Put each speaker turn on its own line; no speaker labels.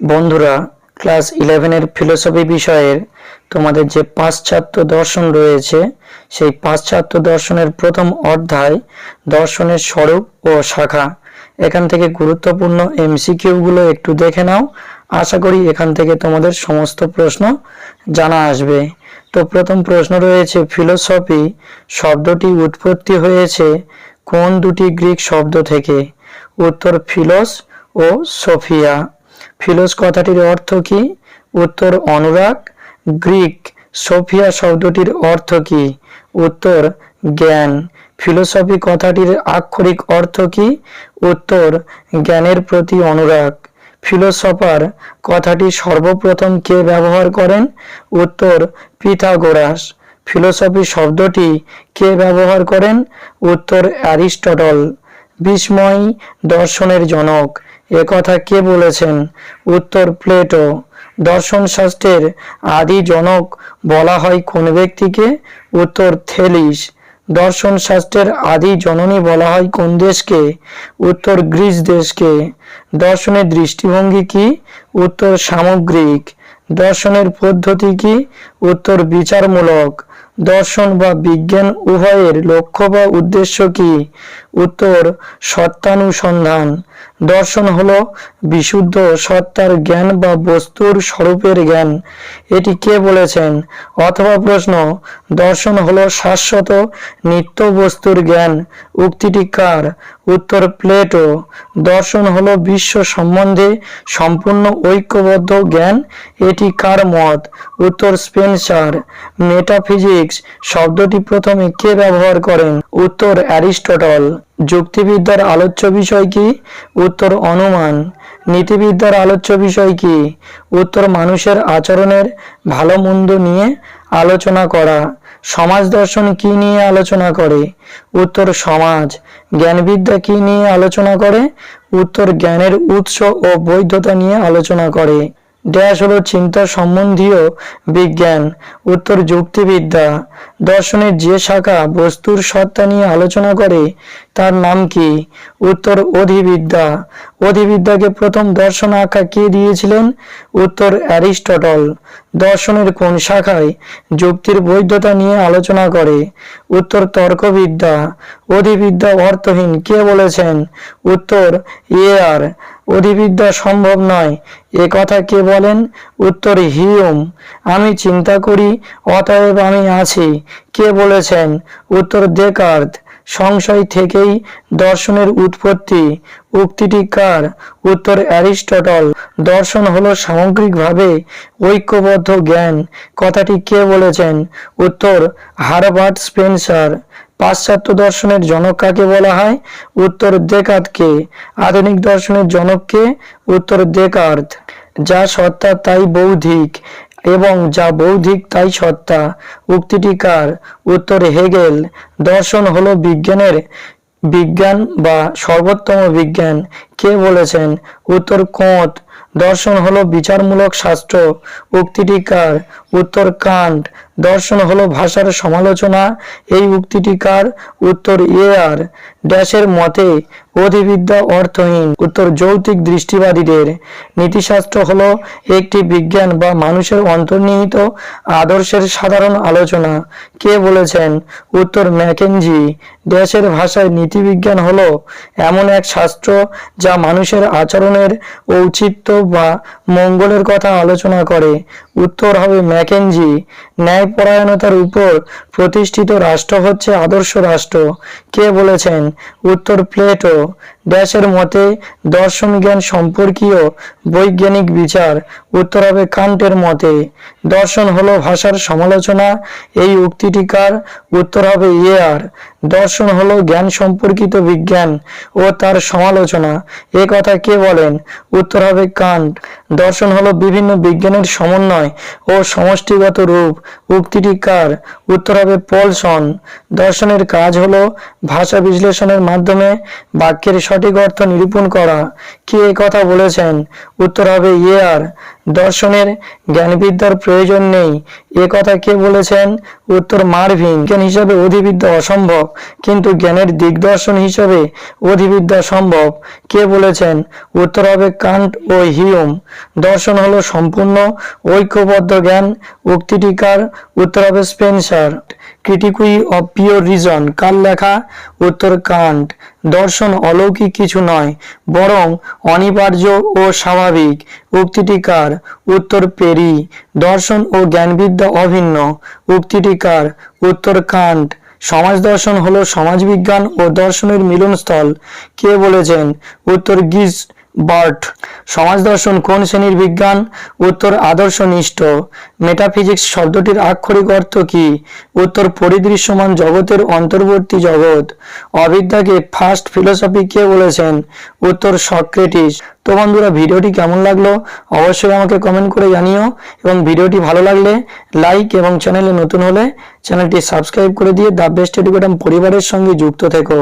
বন্ধুরা, ক্লাস ইলেভেনের ফিলোসফি বিষয়ের তোমাদের যে পাশ্চাত্য দর্শন রয়েছে, সেই পাশ্চাত্য দর্শনের প্রথম অধ্যায় দর্শনের স্বরূপ ও শাখা। এখান থেকে গুরুত্বপূর্ণ এমসিকিউগুলো একটু দেখে নাও। আশা করি এখান থেকে তোমাদের সমস্ত প্রশ্ন জানা আসবে। তো প্রথম প্রশ্ন রয়েছে, ফিলোসফি শব্দটি উৎপত্তি হয়েছে কোন দুটি গ্রিক শব্দ থেকে? উত্তর, ফিলোস ও সোফিয়া। ফিলোস কথাটির অর্থ কি? উত্তর অনুরাগ। গ্রিক, সোফিয়া শব্দটির অর্থ কি? উত্তর, জ্ঞান। ফিলোসফি কথাটির আক্ষরিক অর্থ কি? উত্তর, জ্ঞানের প্রতি অনুরাগ। ফিলোসফার কথাটি সর্বপ্রথম কে ব্যবহার করেন? উত্তর, পিথাগোরাস। ফিলোসফি শব্দটি কে ব্যবহার করেন? উত্তর অ্যারিস্টটল। বিস্ময় দর্শনের জনক। এ কথা কে বলেছেন? উত্তর প্লেটো। দর্শন শাস্ত্রের আদি জনক বলা হয় কোন ব্যক্তিকে? উত্তর থেলিস। দর্শন শাস্ত্রের আদি জননী বলা হয় কোন দেশকে? উত্তর গ্রিস দেশকে। দর্শনের দৃষ্টিভঙ্গি কি? উত্তর সামগ্রিক। দর্শনের পদ্ধতি কি? উত্তর বিচারমূলক। দর্শন বা বিজ্ঞান উভয়ের লক্ষ্য বা উদ্দেশ্য কি? উত্তর, সত্যানুসন্ধান। দর্শন হলো বিশুদ্ধ সত্তার জ্ঞান বা বস্তুর স্বরূপের জ্ঞান। এটি কে বলেছেন? অথবা প্রশ্ন, দর্শন হলো শাশ্বত নিত্য বস্তুর জ্ঞান। উক্তিটি কার? উত্তর, প্লেটো। দর্শন হলো বিশ্ব সম্বন্ধে সম্পূর্ণ ঐক্যবদ্ধ জ্ঞান। এটি কার মত? উত্তর, স্পেন্সার। মেটাফিজিক্স শব্দটি প্রথমে কে ব্যবহার করেন? উত্তর, অ্যারিস্টটল। যুক্তিবিদ্যার আলোচ্য বিষয় কি? উত্তর, অনুমান। নীতিবিদ্যার আলোচ্য বিষয় কি? উত্তর, মানুষের আচরণের ভালো মন্দ নিয়ে আলোচনা করা। সমাজ দর্শন কি নিয়ে আলোচনা করে? উত্তর, সমাজ। জ্ঞানবিদ্যা কি নিয়ে আলোচনা করে? উত্তর, জ্ঞানের উৎস ও বৈধতা নিয়ে আলোচনা করে। ড্যাশ হলো চিন্তা সম্বন্ধীয় বিজ্ঞান, উত্তর যুক্তিবিদ্যা। দর্শনের যে শাখা বস্তুর সত্তা নিয়ে আলোচনা করে, তার নাম কি? উত্তর অধিবিদ্যা। অধিবিদ্যাকে প্রথম দর্শন আখ্যা কে দিয়েছিলেন? উত্তর অ্যারিস্টটল। দর্শনের কোন শাখায় যুক্তির বৈধতা নিয়ে আলোচনা করে? উত্তর তর্কবিদ্যা। অধিবিদ্যা অর্থহীন কে বলেছেন? উত্তর এয়ার অধিবিদ্যা সম্ভব নয়। এ কথা কে বলেন? উত্তর হিউম। আমি চিন্তা করি, অতএব আমি আছি। কে বলেছেন? উত্তর দেকার্ত সংশয় থেকেই দর্শনের উৎপত্তি। উক্তিটি কার? উত্তর অ্যারিস্টটল। দর্শন হলো সামগ্রিকভাবে ঐক্যবদ্ধ জ্ঞান। কথাটি কে বলেছেন? উত্তর হারবার্ট স্পেন্সার। পাশ্চাত্য দর্শনের জনক কাকে বলা হয়? উত্তর দেকাতকে আধুনিক দর্শনের জনককে উত্তর দেকার্ত যা সত্তা, তাই বৌদ্ধিক, এবং যা বৌদ্ধিক, তাই সত্তা। উক্তিটি কার? উত্তর হেগেল। দর্শন হলো বিজ্ঞানের বিজ্ঞান বা সর্বোত্তম বিজ্ঞান। কে বলেছেন? উত্তর কোঁত। দর্শন হলো বিচারমূলক শাস্ত্র। উক্তিটি কার? উত্তর কান্ট দর্শন হলো ভাষার সমালোচনা। এই উক্তিটি কার? উত্তর এয়ার ড্যাশের মতে, অধিবিদ্যা অর্থহীন। উত্তর যৌতিক দৃষ্টিবাদীদের। নীতিশাস্ত্র হলো একটি বিজ্ঞান বা মানুষের অন্তর্নিহিত আদর্শের সাধারণ আলোচনা। কে বলেছেন? উত্তর ম্যাকেনজি। ড্যাশের ভাষায় নীতিবিজ্ঞান হলো এমন এক শাস্ত্র যা মানুষের আচরণের ঔচিত্য বা মঙ্গলের কথা আলোচনা করে। উত্তর হবে ম্যাকেনজি ন্যায়পরায়ণতার উপর প্রতিষ্ঠিত রাষ্ট্র হচ্ছে আদর্শ রাষ্ট্র। কে বলেছেন? উত্তর প্লেটো। ড্যাশের মতে দর্শন জ্ঞান সম্পর্কীয় বৈজ্ঞানিক বিচার, উত্তর হবে কান্টের মতে। দর্শন হলো ভাষার সমালোচনা, এই উক্তিটিকার উত্তর হবে ইয়ের দর্শন হলো জ্ঞান সম্পর্কিত বিজ্ঞান ও তার সমালোচনা। এ কথা কে বলেন? উত্তর হবে কান্ট। দর্শন হলো বিভিন্ন বিজ্ঞানের সমন্বয় ও সমষ্টিগত রূপ। উক্তিটি কার? উত্তর হবে পলসন দর্শনের কাজ হলো ভাষা বিশ্লেষণের মাধ্যমে বাক্যের সঠিক অর্থ নিরূপণ করা। কে কথা বলেছেন? উত্তর হবে ইয়ের দর্শনের জ্ঞানবিদ্যার প্রয়োজন নেই। এ কথা কে বলেছেন? উত্তর মার্ভিন। জ্ঞান হিসাবে অধিবিদ্যা অসম্ভব, কিন্তু জ্ঞানের দিগদর্শন হিসাবে অধিবিদ্যা সম্ভব। কে বলেছেন? উত্তর হবে কান্ট ও হিউম। দর্শন হলো সম্পূর্ণ ঐক্যবদ্ধ জ্ঞান। উক্তিটিকার উত্তর হবে Spencer. Critique of pure reason, কার লেখা? উত্তর কান্ট। দর্শন অলৌকিক কিছু নয়, বরং অনিবার্য ও স্বাভাবিক। উক্তিটি কার? উত্তর পেরি। দর্শন ও জ্ঞানবিদ্যা অভিন্ন। উক্তিটি কার? উত্তর কান্ট। সমাজ দর্শন হলো সমাজবিজ্ঞান ও দর্শনের মিলনস্থল। কে বলেছেন? উত্তর গিজ বার্ট, সমাজ দর্শন কোন শ্রেণির বিজ্ঞান? উত্তর আদর্শনিষ্ঠ। মেটাফিজিক্স শব্দটির আক্ষরিক অর্থ কি? উত্তর পরিদৃশ্যমান জগতের অন্তর্বর্তী জগৎ। অবিদ্যাকে ফার্স্ট ফিলোসফি কে বলেছেন? উত্তর সক্রেটিস। তো বন্ধুরা, ভিডিওটি কেমন লাগল? অবশ্যই আমাকে কমেন্ট করে জানিও। এবং ভিডিওটি ভালো লাগলে লাইক এবং চ্যানেলে নতুন হলে চ্যানেলটি সাবস্ক্রাইব করে দিয়ে দ্য বেস্ট এডুকেটাম পরিবারের সঙ্গে যুক্ত থেকো।